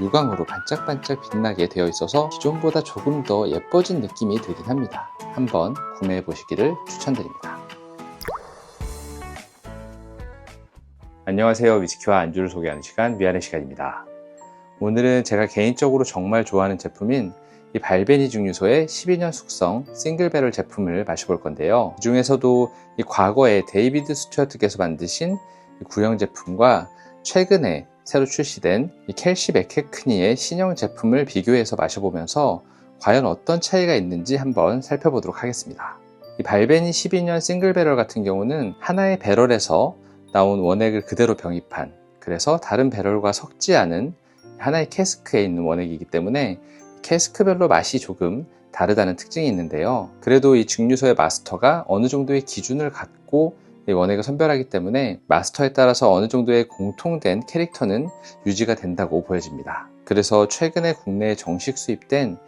유광으로 반짝반짝 빛나게 되어 있어서 기존보다 조금 더 예뻐진 느낌이 들긴 합니다. 한번 구매해 보시기를 추천드립니다. 안녕하세요. 위스키와 안주를 소개하는 시간 위아래 시간입니다. 오늘은 제가 개인적으로 정말 좋아하는 제품인 이 발베니 증류소의 12년 숙성 싱글 배럴 제품을 마셔볼 건데요. 그 중에서도 이 과거에 데이비드 스튜어트께서 만드신 이 구형 제품과 최근에 새로 출시된 이 켈시 맥케크니의 신형 제품을 비교해서 마셔보면서 과연 어떤 차이가 있는지 한번 살펴보도록 하겠습니다. 이 발베니 12년 싱글 배럴 같은 경우는 하나의 배럴에서 나온 원액을 그대로 병입한 그래서 다른 배럴과 섞지 않은 하나의 캐스크에 있는 원액이기 때문에 캐스크별로 맛이 조금 다르다는 특징이 있는데요. 그래도 이 증류소의 마스터가 어느 정도의 기준을 갖고 이 원액을 선별하기 때문에 마스터에 따라서 어느 정도의 공통된 캐릭터는 유지가 된다고 보여집니다. 그래서 최근에 국내에 정식 수입된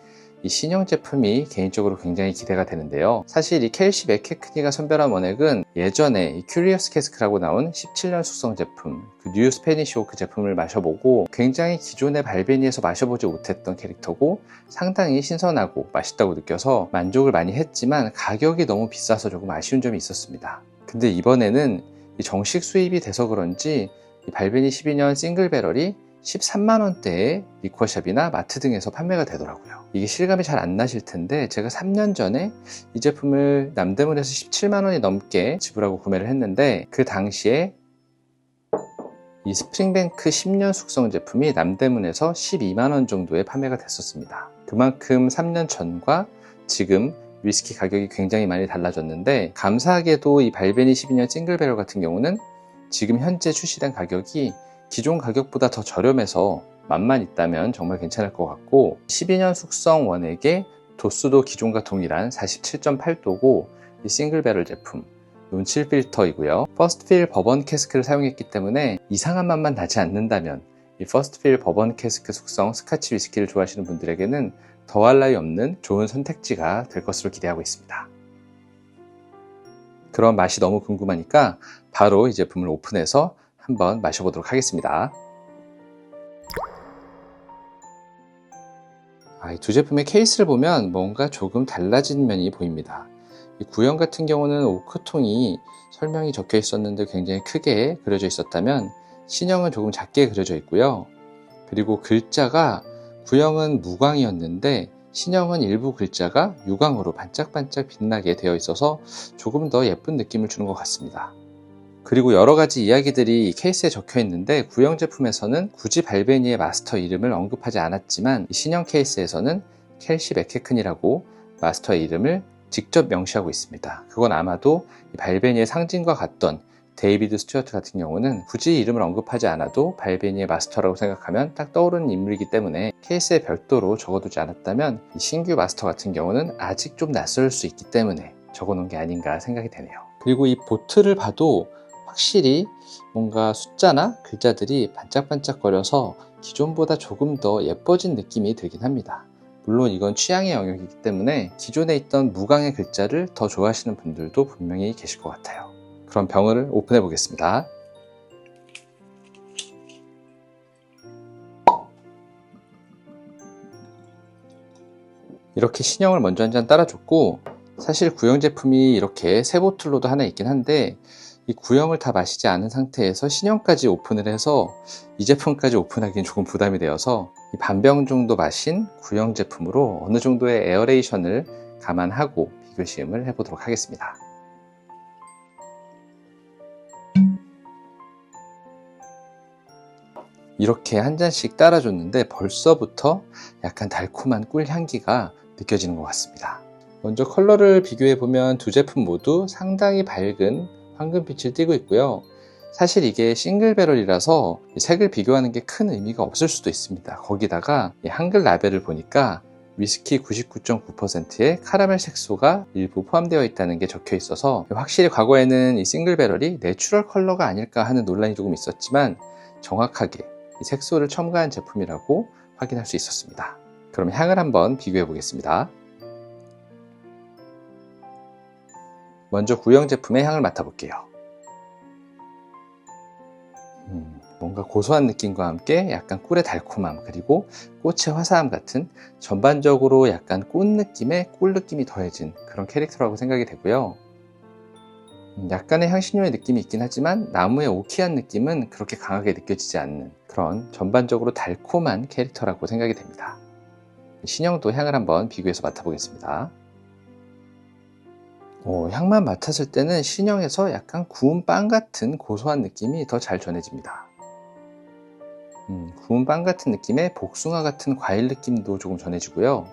이 신형 제품이 개인적으로 굉장히 기대가 되는데요. 사실 이 켈시 맥케크니가 선별한 원액은 예전에 이 큐리어스 캐스크라고 나온 17년 숙성 제품, 그 뉴 스페니시 오크 제품을 마셔보고 굉장히 기존의 발베니에서 마셔보지 못했던 캐릭터고 상당히 신선하고 맛있다고 느껴서 만족을 많이 했지만 가격이 너무 비싸서 조금 아쉬운 점이 있었습니다. 근데 이번에는 이 정식 수입이 돼서 그런지 이 발베니 12년 싱글 배럴이 13만 원대에 리코샵이나 마트 등에서 판매가 되더라고요. 이게 실감이 잘 안 나실 텐데 제가 3년 전에 이 제품을 남대문에서 17만 원이 넘게 지불하고 구매를 했는데 그 당시에 이 스프링뱅크 10년 숙성 제품이 남대문에서 12만 원 정도에 판매가 됐었습니다. 그만큼 3년 전과 지금 위스키 가격이 굉장히 많이 달라졌는데 감사하게도 이 발베니 12년 싱글배럴 같은 경우는 지금 현재 출시된 가격이 기존 가격보다 더 저렴해서 맛만 있다면 정말 괜찮을 것 같고 12년 숙성 원액의 도수도 기존과 동일한 47.8도고 이 싱글배럴 제품 논칠 필터이고요. 퍼스트필 버번 캐스크를 사용했기 때문에 이상한 맛만 나지 않는다면 이 퍼스트필 버번 캐스크 숙성 스카치 위스키를 좋아하시는 분들에게는 더할 나위 없는 좋은 선택지가 될 것으로 기대하고 있습니다 그런 맛이 너무 궁금하니까 바로 이 제품을 오픈해서 한번 마셔보도록 하겠습니다. 아, 두 제품의 케이스를 보면 뭔가 조금 달라진 면이 보입니다. 이 구형 같은 경우는 오크통이 설명이 적혀 있었는데 굉장히 크게 그려져 있었다면 신형은 조금 작게 그려져 있고요. 그리고 글자가 구형은 무광이었는데 신형은 일부 글자가 유광으로 반짝반짝 빛나게 되어 있어서 조금 더 예쁜 느낌을 주는 것 같습니다. 그리고 여러 가지 이야기들이 케이스에 적혀 있는데 구형 제품에서는 굳이 발베니의 마스터 이름을 언급하지 않았지만 신형 케이스에서는 켈시 맥케큰이라고 마스터의 이름을 직접 명시하고 있습니다. 그건 아마도 발베니의 상징과 같던 데이비드 스튜어트 같은 경우는 굳이 이름을 언급하지 않아도 발베니의 마스터라고 생각하면 딱 떠오르는 인물이기 때문에 케이스에 별도로 적어두지 않았다면 신규 마스터 같은 경우는 아직 좀 낯설 수 있기 때문에 적어놓은 게 아닌가 생각이 되네요. 그리고 이 보트를 봐도 확실히 뭔가 숫자나 글자들이 반짝반짝거려서 기존보다 조금 더 예뻐진 느낌이 들긴 합니다. 물론 이건 취향의 영역이기 때문에 기존에 있던 무광의 글자를 더 좋아하시는 분들도 분명히 계실 것 같아요. 그럼 병을 오픈해 보겠습니다. 이렇게 신형을 먼저 한 잔 따라줬고 사실 구형 제품이 이렇게 세 보틀로도 하나 있긴 한데 이 구형을 다 마시지 않은 상태에서 신형까지 오픈을 해서 이 제품까지 오픈하기는 조금 부담이 되어서 이 반병 정도 마신 구형 제품으로 어느 정도의 에어레이션을 감안하고 비교 시음을 해보도록 하겠습니다. 이렇게 한 잔씩 따라줬는데 벌써부터 약간 달콤한 꿀 향기가 느껴지는 것 같습니다. 먼저 컬러를 비교해 보면 두 제품 모두 상당히 밝은 황금빛을 띠고 있고요. 사실 이게 싱글 배럴이라서 색을 비교하는 게 큰 의미가 없을 수도 있습니다. 거기다가 한글 라벨을 보니까 위스키 99.9%의 카라멜 색소가 일부 포함되어 있다는 게 적혀 있어서 확실히 과거에는 이 싱글 배럴이 내추럴 컬러가 아닐까 하는 논란이 조금 있었지만 정확하게 이 색소를 첨가한 제품이라고 확인할 수 있었습니다. 그럼 향을 한번 비교해 보겠습니다. 먼저 구형 제품의 향을 맡아볼게요. 음, 뭔가 고소한 느낌과 함께 약간 꿀의 달콤함 그리고 꽃의 화사함 같은 전반적으로 약간 꽃 느낌의 꿀 느낌이 더해진 그런 캐릭터라고 생각이 되고요. 음, 약간의 향신료의 느낌이 있긴 하지만 나무의 오키한 느낌은 그렇게 강하게 느껴지지 않는 그런 전반적으로 달콤한 캐릭터라고 생각이 됩니다. 신형도 향을 한번 비교해서 맡아보겠습니다. 어, 향만 맡았을 때는 신형에서 약간 구운 빵 같은 고소한 느낌이 더 잘 전해집니다. 음, 구운 빵 같은 느낌의 복숭아 같은 과일 느낌도 조금 전해지고요.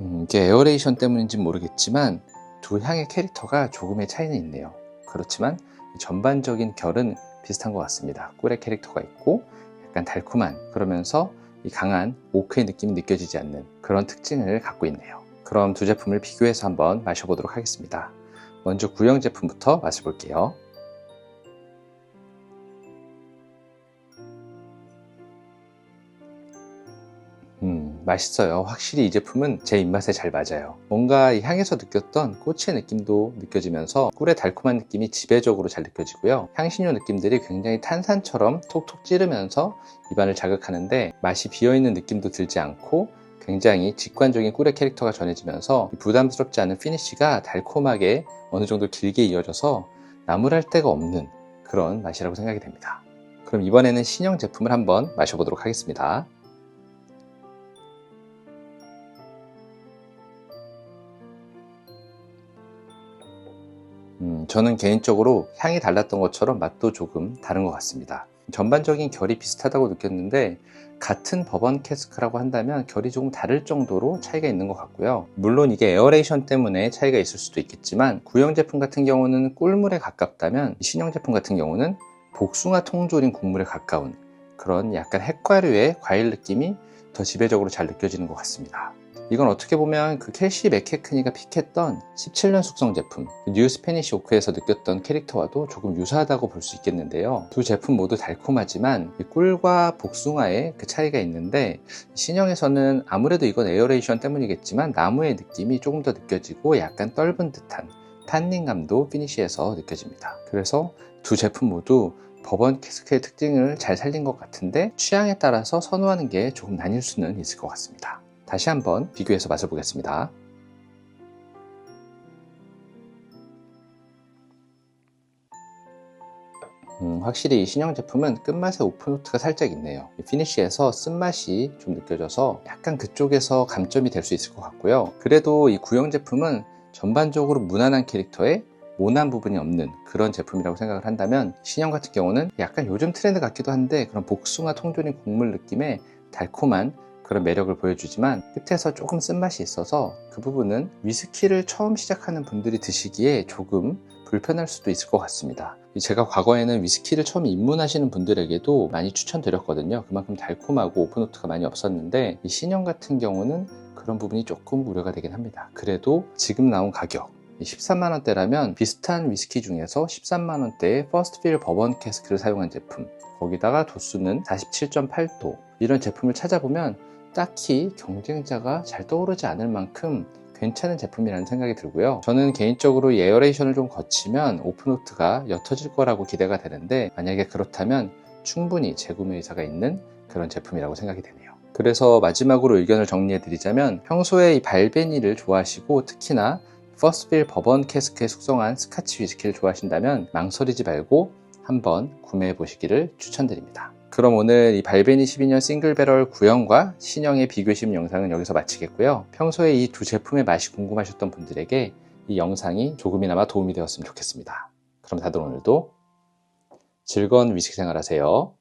음, 이게 에어레이션 때문인지 모르겠지만 두 향의 캐릭터가 조금의 차이는 있네요. 그렇지만 전반적인 결은 비슷한 것 같습니다. 꿀의 캐릭터가 있고 약간 달콤한 그러면서 이 강한 오크의 느낌이 느껴지지 않는 그런 특징을 갖고 있네요. 그럼 두 제품을 비교해서 한번 마셔보도록 하겠습니다. 먼저 구형 제품부터 마셔볼게요. 맛있어요. 확실히 이 제품은 제 입맛에 잘 맞아요. 뭔가 이 향에서 느꼈던 꽃의 느낌도 느껴지면서 꿀의 달콤한 느낌이 지배적으로 잘 느껴지고요. 향신료 느낌들이 굉장히 탄산처럼 톡톡 찌르면서 입안을 자극하는데 맛이 비어있는 느낌도 들지 않고 굉장히 직관적인 꿀의 캐릭터가 전해지면서 부담스럽지 않은 피니쉬가 달콤하게 어느 정도 길게 이어져서 나무랄 데가 없는 그런 맛이라고 생각이 됩니다. 그럼 이번에는 신형 제품을 한번 마셔보도록 하겠습니다. 저는 개인적으로 향이 달랐던 것처럼 맛도 조금 다른 것 같습니다. 전반적인 결이 비슷하다고 느꼈는데 같은 버번 캐스크라고 한다면 결이 조금 다를 정도로 차이가 있는 것 같고요. 물론 이게 에어레이션 때문에 차이가 있을 수도 있겠지만 구형 제품 같은 경우는 꿀물에 가깝다면 신형 제품 같은 경우는 복숭아 통조림 국물에 가까운 그런 약간 핵과류의 과일 느낌이 더 지배적으로 잘 느껴지는 것 같습니다. 이건 어떻게 보면 그 켈시 맥케크니가 픽했던 17년 숙성 제품 뉴 스페니시 오크에서 느꼈던 캐릭터와도 조금 유사하다고 볼 수 있겠는데요. 두 제품 모두 달콤하지만 꿀과 복숭아의 그 차이가 있는데 신형에서는 아무래도 이건 에어레이션 때문이겠지만 나무의 느낌이 조금 더 느껴지고 약간 떫은 듯한 탄닌감도 피니쉬에서 느껴집니다. 그래서 두 제품 모두 버번 캐스크의 특징을 잘 살린 것 같은데 취향에 따라서 선호하는 게 조금 나뉠 수는 있을 것 같습니다 다시 한번 비교해서 마셔보겠습니다. 음, 확실히 이 신형 제품은 끝맛에 오픈노트가 살짝 있네요. 피니쉬에서 쓴맛이 좀 느껴져서 약간 그쪽에서 감점이 될 수 있을 것 같고요. 그래도 이 구형 제품은 전반적으로 무난한 캐릭터에 모난 부분이 없는 그런 제품이라고 생각을 한다면 신형 같은 경우는 약간 요즘 트렌드 같기도 한데 그런 복숭아 통조림 국물 느낌의 달콤한 그런 매력을 보여주지만 끝에서 조금 쓴맛이 있어서 그 부분은 위스키를 처음 시작하는 분들이 드시기에 조금 불편할 수도 있을 것 같습니다. 제가 과거에는 위스키를 처음 입문하시는 분들에게도 많이 추천드렸거든요. 그만큼 달콤하고 오픈노트가 많이 없었는데 이 신형 같은 경우는 그런 부분이 조금 우려가 되긴 합니다. 그래도 지금 나온 가격 13만원대라면 비슷한 위스키 중에서 13만원대의 퍼스트필 버번 캐스크를 사용한 제품 거기다가 도수는 47.8도 이런 제품을 찾아보면 딱히 경쟁자가 잘 떠오르지 않을 만큼 괜찮은 제품이라는 생각이 들고요. 저는 개인적으로 에어레이션을 좀 거치면 오픈노트가 옅어질 거라고 기대가 되는데 만약에 그렇다면 충분히 재구매 의사가 있는 그런 제품이라고 생각이 되네요. 그래서 마지막으로 의견을 정리해 드리자면 평소에 이 발베니를 좋아하시고 특히나 퍼스트빌 버번 캐스크에 숙성한 스카치 위스키를 좋아하신다면 망설이지 말고 한번 구매해 보시기를 추천드립니다. 그럼 오늘 이 발베니 12년 싱글 배럴 구형과 신형의 비교심 영상은 여기서 마치겠고요. 평소에 이 두 제품의 맛이 궁금하셨던 분들에게 이 영상이 조금이나마 도움이 되었으면 좋겠습니다. 그럼 다들 오늘도 즐거운 위식 생활 하세요.